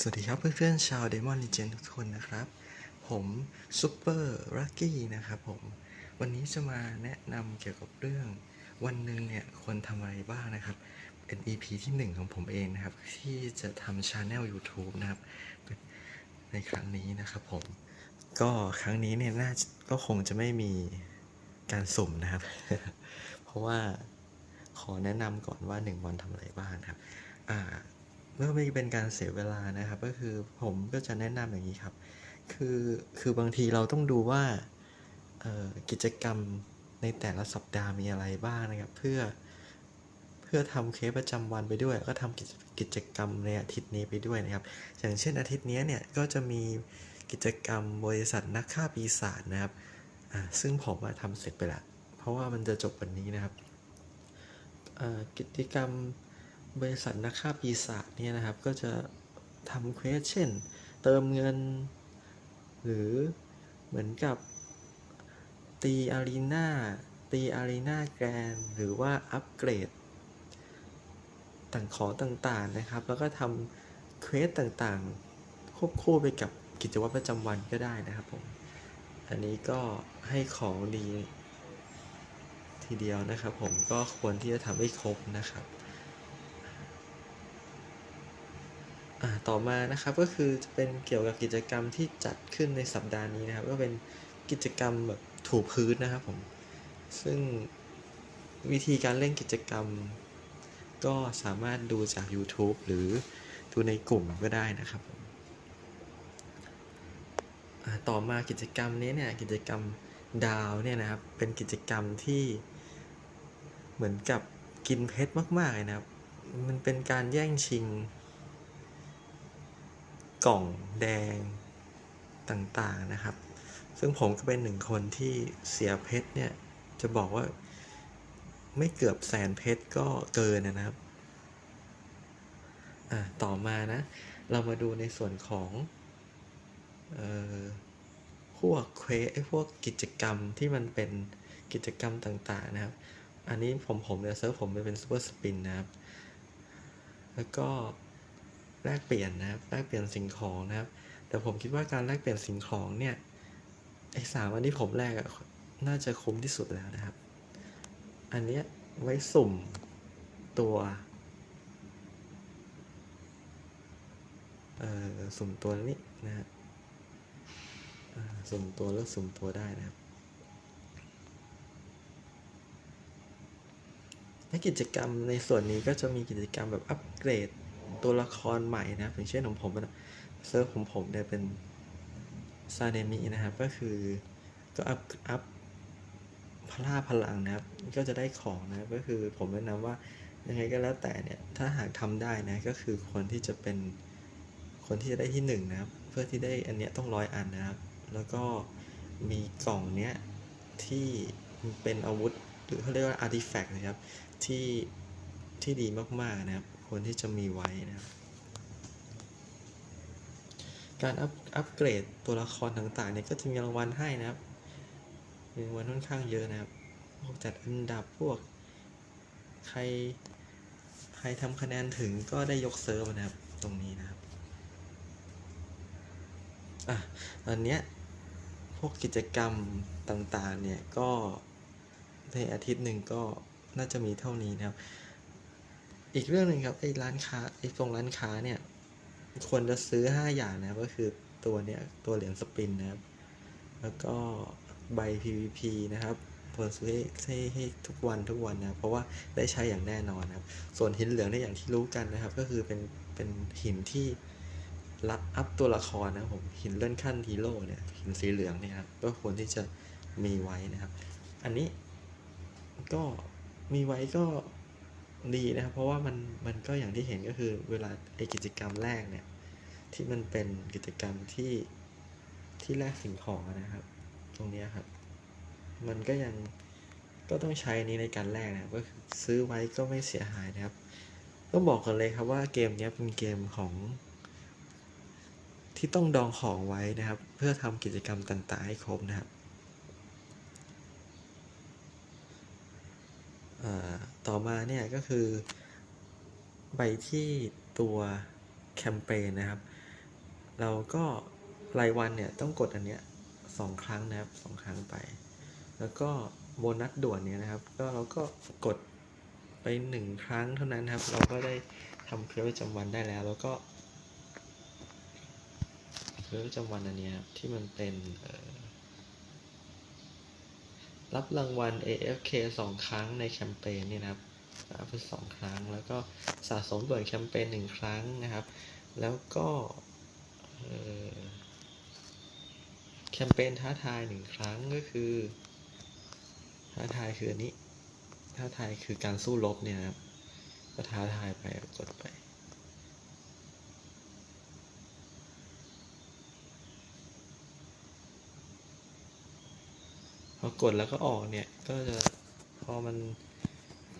สวัสดีครับเพื่อนๆชาว Demon Legend ทุกคนนะครับ ผมซูเปอร์รักกี้นะครับผม วันนี้จะมาแนะนำเกี่ยวกับเรื่องวันหนึ่งเนี่ยควรทำอะไรบ้างนะครับ เป็น EP ที่หนึ่งของผมเองนะครับ ที่จะทำช anel YouTube นะครับ ในครั้งนี้นะครับผม ก็ครั้งนี้เนี่ยน่าก็คงจะไม่มีการสุ่มนะครับ เพราะว่าขอแนะนำก่อนว่าหนึ่งวันทำอะไรบ้างครับอ่า เมื่อไม่เป็นการเสียเวลานะครับ ก็คือผมก็จะแนะนำอย่างนี้ครับ คือคือบางทีเราต้องดูว่ากิจกรรมในแต่ละสัปดาห์มีอะไรบ้างนะครับ เพื่อเพื่อทำเคสประจำวันไปด้วย แล้วก็ทำกิจกิจกรรมในอาทิตย์นี้ไปด้วยนะครับ อย่างเช่นอาทิตย์นี้เนี่ยก็จะมีกิจกรรมบริษัทนักฆ่าปีศาจนะครับซึ่งผมมาทำเสร็จไปแล้วเพราะว่ามันจะจบวันนี้นะครับกิจกรรม บริษัทนักฆ่าปีศาจเนี่ยนะครับ ก็จะทำเควสเช่น เติมเงิน หรือเหมือนกับตีอารีนาตีอารีนาแกรนหรือว่าอัปเกรด ต่างขอต่างๆนะครับ แล้วก็ทำเควสต่างๆ ควบคู่ไปกับกิจวัตรประจำวันก็ได้นะครับผม อันนี้ก็ให้ของดีทีเดียวนะครับผมก็ควรที่จะทำให้ครบนะครับ อ่า ต่อมานะครับก็คือจะเป็นเกี่ยวกับกิจกรรมที่จัดขึ้นในสัปดาห์นี้นะครับ ก็เป็นกิจกรรมแบบถูพื้นนะครับผม ซึ่งวิธีการเล่นกิจกรรม ก็สามารถดูจาก YouTube หรือดูในกลุ่มก็ได้นะครับผมต่อมากิจกรรมนี้เนี่ยกิจกรรมดาวเนี่ยนะครับเป็นกิจกรรมที่เหมือนกับกินเพชรมากๆเลยนะครับ มันเป็นการแย่งชิง กล่องแดงต่างๆนะครับ ซึ่งผมก็เป็นหนึ่งคนที่เสียเพชรเนี่ย จะบอกว่าไม่เกือบแสนเพชรก็เกินนะครับ อ่าต่อมานะ เรามาดูในส่วนของเอ่อพวกเควสไอพวกกิจกรรมที่มันเป็นกิจกรรมต่างๆนะครับ อันนี้ผมผมเนี่ยเซิร์ฟผมเป็นซูเปอร์สปินนะครับ แล้วก็ แลกเปลี่ยนนะครับแลกเปลี่ยนสิ่งของนะครับ แต่ผมคิดว่าการแลกเปลี่ยนสิ่งของเนี่ยไอ้สามอันที่ผมแลกอะน่าจะคุ้มที่สุดแล้วนะครับ อันเนี้ยไว้สุ่มตัวเอ่อสุ่มตัวนี้นะฮะสุ่มตัวแล้วสุ่มตัวได้นะครับในกิจกรรมในส่วนนี้ก็จะมีกิจกรรมแบบอัปเกรด ตัวละครใหม่นะครับอย่างเช่นของผมเซิร์ฟของผมเนี่ยเป็นซาเนมินะครับ ก็คือก็อัพอัพพล่าพลังนะครับ ก็จะได้ของนะ ก็คือผมแนะนำว่ายังไงก็แล้วแต่เนี่ย ถ้าหากทำได้นะ ก็คือคนที่จะเป็นคนที่จะได้ที่หนึ่งนะครับ เพื่อที่ได้อันเนี้ยต้องร้อยอันนะครับ แล้วก็มีกล่องเนี้ยที่เป็นอาวุธ หรือเขาเรียกว่าอาร์ติแฟกต์นะครับ ที่ที่ดีมากๆนะครับ ควรที่จะมีไว้นะครับการอัพอัปเกรดตัวละครต่างๆเนี่ยก็จะมีรางวัลให้นะครับมีรางวัลค่อนข้างเยอะนะครับพวกจัดอันดับพวก ใครใครทำคะแนนถึงก็ได้ยกเซิร์ฟนะครับตรงนี้นะครับอะตอนเนี้ยพวกกิจกรรมต่างๆเนี่ยก็ในอาทิตย์หนึ่งก็น่าจะมีเท่านี้นะครับ อีกเรื่องหนึ่งครับไอ้ร้านค้าไอ้ตรงร้านค้าเนี่ย ควรจะซื้อห้าอย่างนะก็คือตัวเนี้ยตัวเหรียญสปินนะครับ แล้วก็ใบ PVP นะครับควรซื้อให้ให้ให้ทุกวันทุกวันนะเพราะว่าได้ใช้อย่างแน่นอนนะครับ ส่วนหินเหลืองเนี่ยอย่างที่รู้กันนะครับ ก็คือเป็นเป็นหินที่รับอัพตัวละครนะผมหินเลื่อนขั้นฮีโร่เนี่ยหินสีเหลืองเนี่ยครับก็ควรที่จะมีไว้นะครับ อันนี้ก็มีไว้ก็ ดีนะครับ เพราะว่ามันมันก็อย่างที่เห็นก็คือเวลาไอกิจกรรมแรกเนี่ย ที่มันเป็นกิจกรรมที่ที่แลกสิ่งของนะครับ ตรงนี้ครับ มันก็ยังก็ต้องใช้อนี้ในการแลกนะครับก็คือซื้อไว้ก็ไม่เสียหายนะครับ ต้องบอกกันเลยครับว่าเกมนี้เป็นเกมของที่ต้องดองของไว้นะครับ เพื่อทำกิจกรรมต่างๆให้ครบนะครับ อ่า ต่อมาเนี่ยก็คือใบที่ตัวแคมเปญนะครับ เราก็รายวันเนี่ยต้องกดอันเนี้ยสองครั้งนะครับสองครั้งไป แล้วก็โบนัสด่วนเนี่ยนะครับ ก็เราก็กดไปหนึ่งครั้งเท่านั้นครับ เราก็ได้ทำเคสประจำวันได้แล้ว แล้วก็เคสประจำวันอันเนี้ยครับที่มันเป็นเอ่อ รับรางวัล AFK สองครั้งในแคมเปญนี่นะครับรับไปสองครั้ง แล้วก็สะสมด่วนแคมเปญหนึ่งครั้งนะครับ แล้วก็แคมเปญท้าทายหนึ่งครั้งก็คือ ท้าทายคืออันนี้ ท้าทายคือการสู้รบเนี่ยนะครับก็ท้าทายไปกดไป พอกดแล้วก็ออกเนี่ยก็จะพอมัน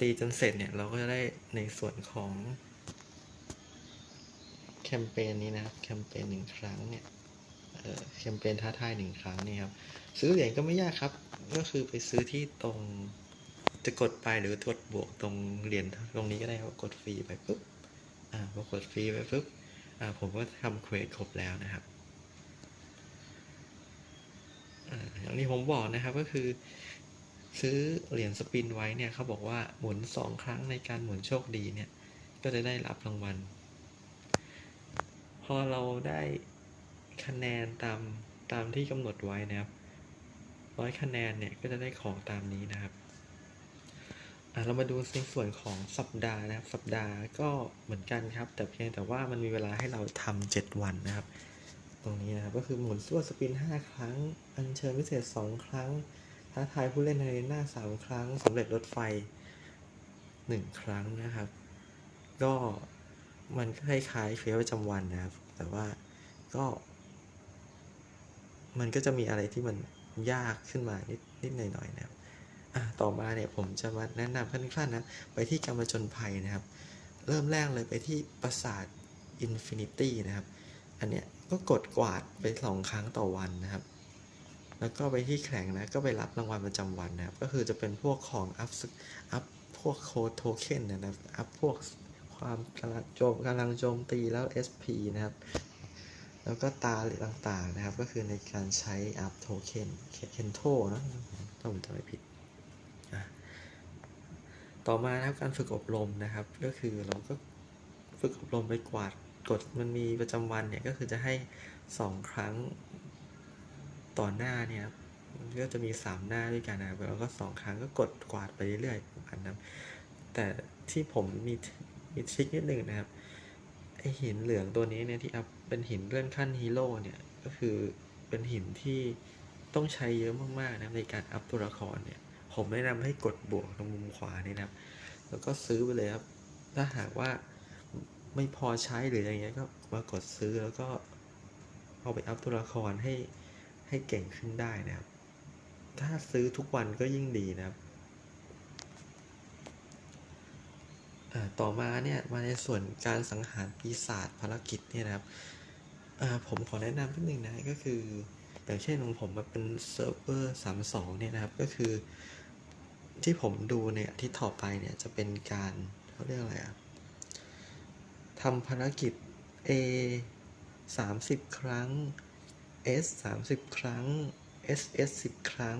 ตีจนเสร็จเนี่ยเราก็จะได้ในส่วนของแคมเปญนี้นะครับแคมเปญหนึ่งครั้งเนี่ยแคมเปญท้าทายหนึ่งครั้งนี่ครับซื้อเหรียญก็ไม่ยากครับ ก็คือไปซื้อที่ตรงจะกดไปหรือกดบวกตรงเหรียญตรงนี้ก็ได้ครับกดฟรีไปปุ๊บอ่าพอกดฟรีไปปุ๊บอ่าผมก็ทำเควสครบแล้วนะครับ อย่างที่ผมบอกนะครับก็คือ ซื้อเหรียญสปินไว้เนี่ยเขาบอกว่าหมุนสองครั้งในการหมุนโชคดีเนี่ย ก็จะได้รับรางวัล พอเราได้คะแนนตามตามที่กำหนดไว้นะครับร้อยคะแนนเนี่ยก็จะได้ของตามนี้นะครับเรามาดูในส่วนของสัปดาห์นะครับ สัปดาห์ก็เหมือนกันครับ แต่เพียงแต่ว่ามันมีเวลาให้เราทำเจ็ดวันนะครับ รงนี้นะครับก็คือหมุนส่วนสปินห้าครั้ง อัญเชิญพิเศษสองครั้ง ท้าทายผู้เล่นในหน้าสามครั้งสำเร็จรถไฟหนึ่งครั้งนะครับ ก็มันก็คล้ายๆเฟซประจำวันนะครับ แต่ว่าก็ มันก็จะมีอะไรที่มันยากขึ้นมานิดนิดหน่อยๆนะครับต่อมาเนี่ยผมจะมาแนะนำขั้นๆนะ ไปที่การมจนภัยนะครับ เริ่มแรกเลยไปที่ปราสาทอินฟินิตี้นะครับ อันเนี้ย ก็กดกวาดไปสองครั้งต่อวันนะครับ แล้วก็ไปที่แข่งนะ ก็ไปรับรางวัลประจำวันนะครับ ก็คือจะเป็นพวกของอัพอัพพวกโค้ดโทเค็นนะครับ อัพพวกความกำลังโจมกำลังโจมตีแล้ว SP นะครับ แล้วก็ตาหรือต่างๆนะครับ ก็คือในการใช้อัพโทเค็นเคนโทนะถ้าผมจำไม่ผิด ต่อมานะครับการฝึกอบรมนะครับ ก็คือเราก็ฝึกอบรมไปกวาด กดมันมีประจำวันเนี่ยก็คือจะให้สองครั้งต่อหน้าเนี่ยครับมันก็จะมีสามหน้าด้วยกันนะครับแล้วก็สองครั้งก็กดกวาดไปเรื่อยๆประมาณนั้นแต่ที่ผมมีมีทริคนิดนึงนะครับไอหินเหลืองตัวนี้เนี่ยที่อัพเป็นหินเลื่อนขั้นฮีโร่เนี่ยก็คือเป็นหินที่ต้องใช้เยอะมากๆนะในการอัพตัวละครเนี่ย ผมแนะนำให้กดบวกตรงมุมขวานี่นะครับ แล้วก็ซื้อไปเลยครับ ถ้าหากว่า ไม่พอใช้หรืออะไรเงี้ยก็มากดซื้อแล้วก็เอาไปอัพตัวละครให้ให้เก่งขึ้นได้นะครับ ถ้าซื้อทุกวันก็ยิ่งดีนะครับต่อมาเนี่ยมาในส่วนการสังหารปีศาจภารกิจเนี่ยนะครับผมขอแนะนำนิดนึงนะก็คืออย่างเช่นของผมมันเป็นเซิร์ฟเวอร์สามสองเนี่ยนะครับก็คือที่ผมดูเนี่ยที่ต่อไปเนี่ยจะเป็นการเขาเรียกอะไรอะ ทำภารกิจ A สามสิบครั้ง S สามสิบครั้ง SS สิบครั้ง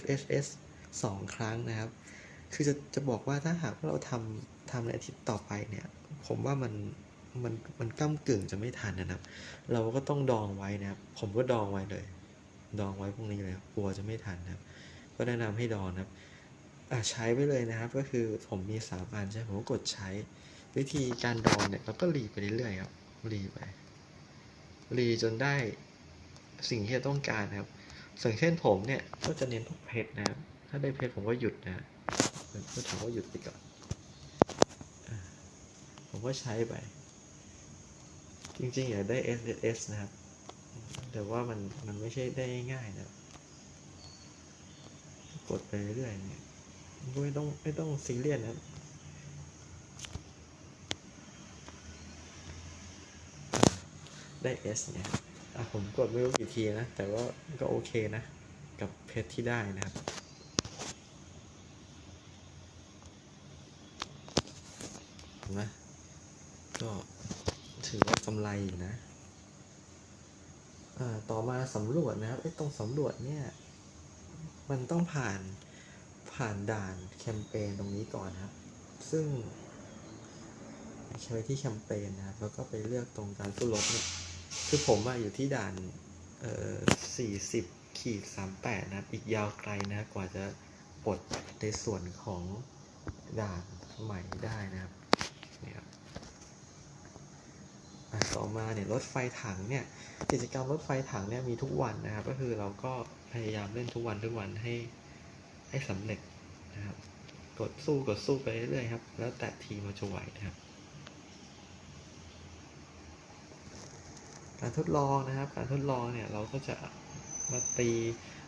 SSS สองครั้งนะครับ คือจะจะบอกว่าถ้าหากว่าเราทำทำในอาทิตย์ต่อไปเนี่ย ผมว่ามันมันมันก้ากึ่งจะไม่ทันนะครับ เราก็ต้องดองไว้นะครับ ผมก็ดองไว้เลย ดองไว้พวกนี้เลยกลัวจะไม่ทันนะครับ ก็แนะนำให้ดองนะครับ อะใช้ไปเลยนะครับ ก็คือผมมีสามอันใช่ไหมผมก็กดใช้ วิธีการดองเนี่ยเราก็รีไปเรื่อยๆครับรีไปรีจนได้สิ่งที่ต้องการครับสังเช่นผมเนี่ยก็จะเน้นพวกเพชรนะครับ ถ้าได้เพชรผมก็หยุดนะก็ถามว่าหยุดไปก่อนผมก็ใช้ไป จริงๆอยากได้ S S S นะครับ แต่ว่ามันมันไม่ใช่ได้ง่ายนะ กดไปเรื่อยเนี่ยไม่ต้องไม่ต้องซีเรียสนะครับ ได้ S เนี่ยอะผมกดไม่รู้กี่ทีนะ แต่ว่าก็โอเคนะ กับเพชรที่ได้นะครับเห็นไหมก็ถือว่ากำไรอยู่นะ อ่า ต่อมาสำรวจนะครับไอ้ตรงสำรวจเนี่ย มันต้องผ่านผ่านด่านแคมเปญตรงนี้ก่อนะครับ ซึ่งใช้ที่แคมเปญนะครับ แล้วก็ไปเลือกตรงการสู้รบเนี่ย คือผมอะอยู่ที่ด่านเอ่อสี่สิบขีดสามแปดนะครับ อีกยาวไกลนะกว่าจะปลดในส่วนของด่านใหม่ได้นะครับนี่ครับอะต่อมาเนี่ยรถไฟถังเนี่ยกิจกรรมรถไฟถังเนี่ยมีทุกวันนะครับ ก็คือเราก็พยายามเล่นทุกวันทุกวันให้ให้สำเร็จนะครับ กดสู้กดสู้ไปเรื่อยๆครับ แล้วแต่ทีมเราจะไหวนะครับ การทดลองนะครับ การทดลองเนี่ยเราก็จะมาตี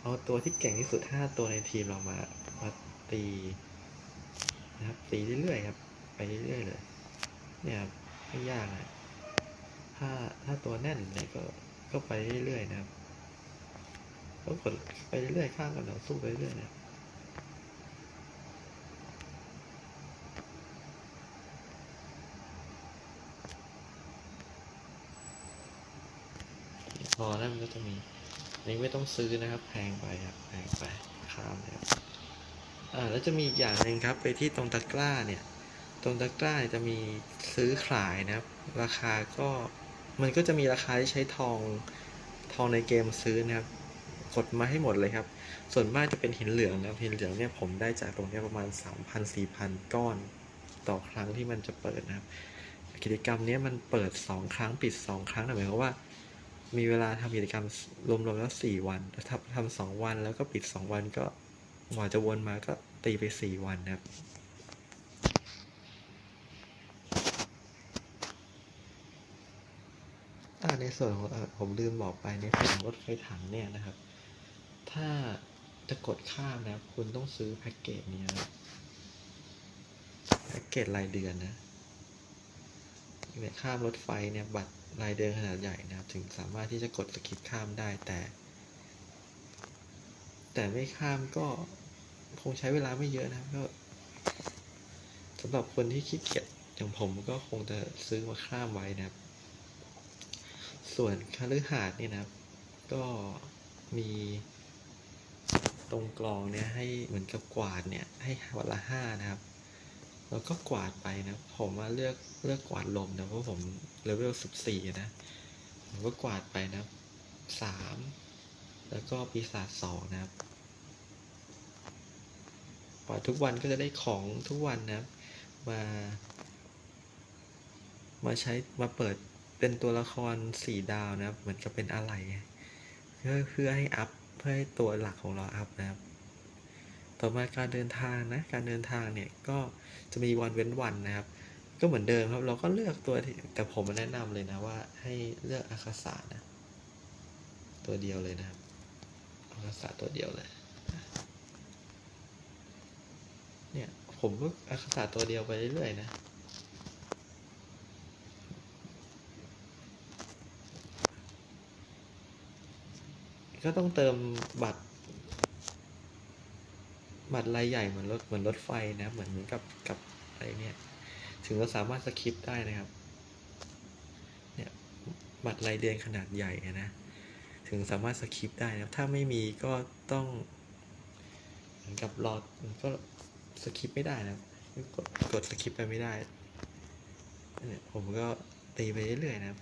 เอาตัวที่เก่งที่สุด 5 ตัวในทีมเรามามาตีนะครับตีเรื่อยๆครับไปเรื่อยๆเลยเนี่ยครับไม่ยากนะถ้าถ้าตัวแน่นเนี่ยก็ก็ไปเรื่อยๆนะครับก็กดไปเรื่อยๆข้างกันเราสู้ไปเรื่อยๆนะ พอแล้วมันก็ จะมีอันนี้ไม่ต้องซื้อนะครับ แพงไปครับแพงไปข้ามเลยครับอ่าแล้วจะมีอีกอย่างหนึ่งครับ ไปที่ตรงตะกร้าเนี่ย ตรงตะกร้าจะมีซื้อขายนะครับ ราคาก็มันก็จะมีราคาที่ใช้ทองทองในเกมซื้อนะครับ กดมาให้หมดเลยครับ ส่วนมากจะเป็นหินเหลืองนะครับหินเหลืองเนี่ยผมได้จากตรงนี้ประมาณ 3,000-4,000 ก้อน ต่อครั้งที่มันจะเปิดนะครับ กิจกรรมนี้มันเปิด 2 ครั้งปิด 2 ครั้งหมายความว่า มีเวลาทำกิจกรรมรวมๆแล้วสี่วันทำสองวันแล้วก็ปิดสองวันก็กว่าจะวนมาก็ตีไปสี่วันนะครับอ่าในส่วนของผมลืมบอกไปในส่วนของรถไฟถังเนี่ยนะครับ ถ้าจะกดข้ามนะครับคุณต้องซื้อแพ็กเกจเนี้นะแพ็กเกจรายเดือนนะเนี่ยข้ามรถไฟเนี่ยบัตร รายเดือนขนาดใหญ่นะครับ ถึงสามารถที่จะกดสกิปข้ามได้แต่ แต่ไม่ข้ามก็คงใช้เวลาไม่เยอะนะครับก็สำหรับคนที่ขี้เกียจอย่างผมก็คงจะซื้อมาข้ามไว้นะครับ ส่วนคฤหาสน์เนี่ยนะครับ ก็มีตรงกลองเนี่ยให้เหมือนกับกวาดเนี่ยให้วันละห้านะครับ แล้วก็กวาดไปนะ ผมว่าเลือกเลือกกวาดลมนะเพราะผมเลเวลสิบสี่นะ ผมก็กวาดไปนะสามแล้วก็ปีศาจสองนะครับกวาดทุกวันก็จะได้ของทุกวันนะครับ มา มาใช้มาเปิดเป็นตัวละครสี่ดาวนะครับ เหมือนกับเป็นอะไรเพื่อเพื่อให้อัพเพื่อให้ตัวหลักของเราอัพนะครับ ต่อมาการเดินทางนะ การเดินทางเนี่ยก็จะมีวันเว้นวันนะครับ ก็เหมือนเดิมครับ เราก็เลือกตัวที่แต่ผมแนะนำเลยนะว่าให้เลือกอาคาสานะ ตัวเดียวเลยนะครับอาคาสาตัวเดียวเลย เนี่ยผมก็อาคาสาตัวเดียวไปเรื่อยๆนะก็ต้องเติมบัตร บัตรรายใหญ่เหมือนรถเหมือนรถไฟนะเหมือนกับกับอะไรเนี่ย ถึงเราสามารถสคริปได้นะครับ เนี่ยบัตรรายเดือนขนาดใหญ่อะนะ ถึงสามารถสคริปได้นะถ้าไม่มีก็ต้องเหมือนกับรอก็สคริปไม่ได้นะกดกดสคริปไปไม่ได้เนี่ยผมก็ตีไปเรื่อยๆนะครับ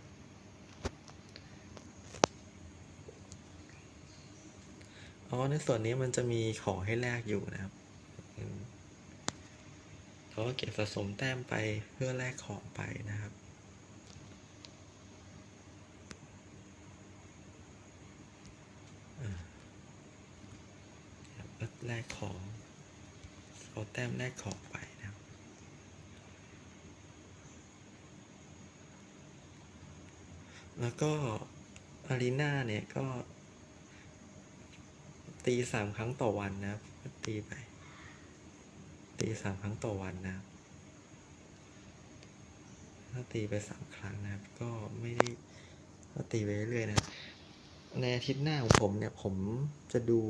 อ๋อในส่วนนี้มันจะมีของให้แลกอยู่นะครับเขาก็เก็บสะสมแต้มไปเพื่อแลกของไปนะครับแลกของเอาแต้มแลกของไปนะครับแล้วก็อารีนาเนี่ยก็ ตีสามครั้งต่อวันนะครับตีไป ตีสามครั้งต่อวันนะครับถ้าตีไปสามครั้งนะครับ ก็ไม่ได้ก็ตีไปเรื่อยๆนะ ในอาทิตย์หน้าของผมเนี่ย ผมจะดู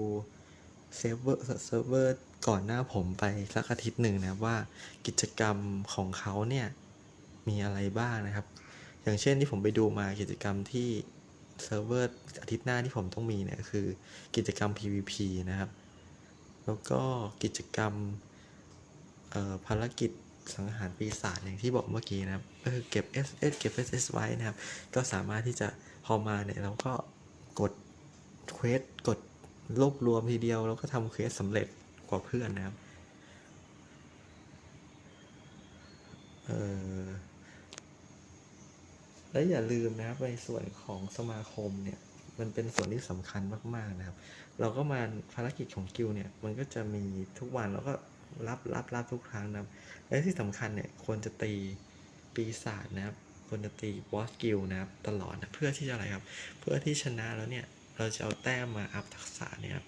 เซิร์ฟเวอร์เซิร์ฟเวอร์ก่อนหน้าผมไปสักอาทิตย์หนึ่งนะว่ากิจกรรมของเขาเนี่ยมีอะไรบ้างนะครับ อย่างเช่นที่ผมไปดูมากิจกรรมที่ เซิร์ฟเวอร์อาทิตย์หน้าที่ผมต้องมีเนี่ยคือกิจกรรม PVP นะครับ แล้วก็กิจกรรมภารกิจสังหารปีศาจอย่างที่บอกเมื่อกี้นะครับก็คือเก็บ SS เก็บ SS ไว้นะครับ ก็สามารถที่จะพอมาเนี่ยเราก็กดเควสกดรวบรวมทีเดียว แล้วก็ทำเควสสำเร็จกว่าเพื่อนนะครับ เออ และอย่าลืมนะครับในส่วนของสมาคมเนี่ยมันเป็นส่วนที่สำคัญมากๆนะครับ เราก็มาภารกิจของกิลเนี่ยมันก็จะมีทุกวันแล้วก็รับรับรับทุกครั้งนะครับและที่สำคัญเนี่ยควรจะตีปีศาจนะครับควรจะตีบอสกิลนะครับตลอดนะเพื่อที่จะอะไรครับ เพื่อที่ชนะแล้วเนี่ยเราจะเอาแต้มมาอัพทักษะเนี่ยครับ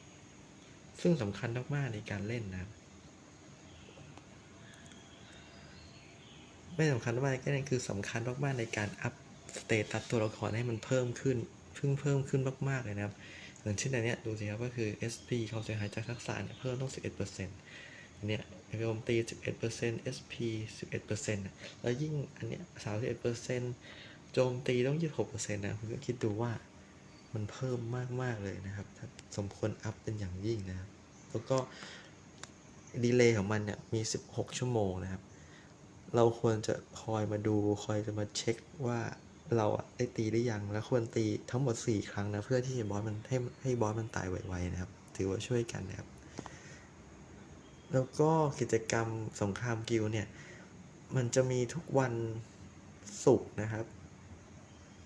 ซึ่งสำคัญมากๆในการเล่นนะครับไม่สำคัญมากแค่นั้นคือสำคัญมากๆในการอัพ สเตตัสตัวละครให้มันเพิ่มขึ้นเพิ่งเพิ่มขึ้นมากๆเลยนะครับอย่างเช่นอันเนี้ยดูสิครับก็คือ SP ความเสียหายจากทักษะเนี่ยเพิ่มต้อง 11%อันเนี้ยโจมตี 11% SP 11%นะแล้วยิ่งอันเนี้ย31%โจมตีต้อง 26%นะคุณก็คิดดูว่ามันเพิ่มมาก ๆ เลยนะครับ สมควรอัพเป็นอย่างยิ่งนะครับ แล้วก็ดีเลย์ของมันเนี่ยมี 16 ชั่วโมงนะครับ เราควรจะคอยมาดู คอยจะมาเช็คว่า เราอะได้ตีหรือยัง แล้วควรตีทั้งหมด 4 ครั้งนะ เพื่อที่จะบอสมันให้ให้บอสมันตายไวๆนะครับ ถือว่าช่วยกันนะครับ แล้วก็กิจกรรมสงครามกิลเนี่ย มันจะมีทุกวันศุกร์นะครับ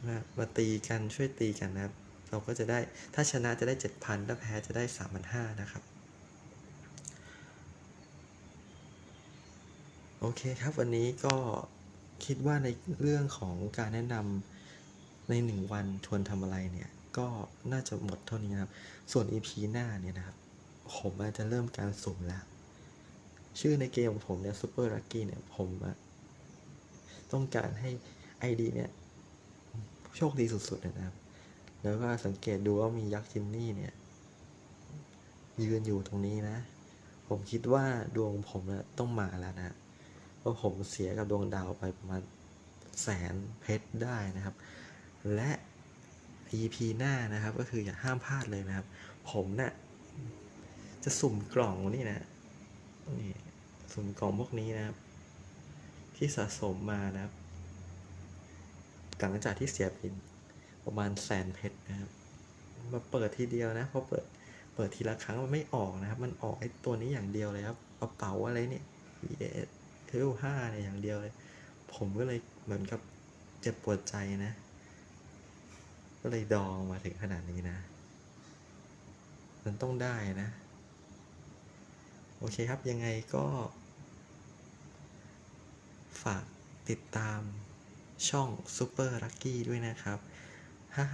นะมาตีกันช่วยตีกันนะครับ เราก็จะได้ถ้าชนะจะได้ 7,000 ถ้าแพ้จะได้ 3,500 นะครับ โอเคครับวันนี้ก็ คิดว่าในเรื่องของการแนะนำในหนึ่งวันทวนทำอะไรเนี่ย ก็น่าจะหมดเท่านี้นะครับ ส่วน EP หน้าเนี่ยนะครับ ผมอาจจะเริ่มการสุ่มแล้ว ชื่อในเกมของผมเนี่ย Super Lucky เนี่ยผมอะต้องการให้ ID เนี่ย โชคดีสุดๆเลยนะครับ แล้วก็สังเกตดูว่ามียักษ์จินนี่เนี่ย ยืนอยู่ตรงนี้นะ ผมคิดว่าดวงผมนะต้องมาแล้วนะ เพราผมเสียกับดวงดาวไปประมาณแสนเพชรได้นะครับ และ EP หน้านะครับก็คืออย่าห้ามพลาดเลยนะครับ ผมเนะ่ะจะสุ่มกล่องนี่นะนี่สุ่มกล่องพวกนี้นะครับ ที่สะสมมานะครับหลังจากที่เสียไปประมาณแสนเพชรนะครับ มาเปิดทีเดียวนะพอเปิดเปิดทีละครั้งมันไม่ออกนะครับ มันออกไอ้ตัวนี้อย่างเดียวเลยครับกระเป๋าอะไรเนี่ย VS เทลห้าเนี่ยอย่างเดียวเลย ผมก็เลยเหมือนกับเจ็บปวดใจนะ ก็เลยดองมาถึงขนาดนี้นะ มันต้องได้นะ โอเคครับยังไงก็ ฝากติดตามช่อง Super Lucky ด้วยนะครับถ้า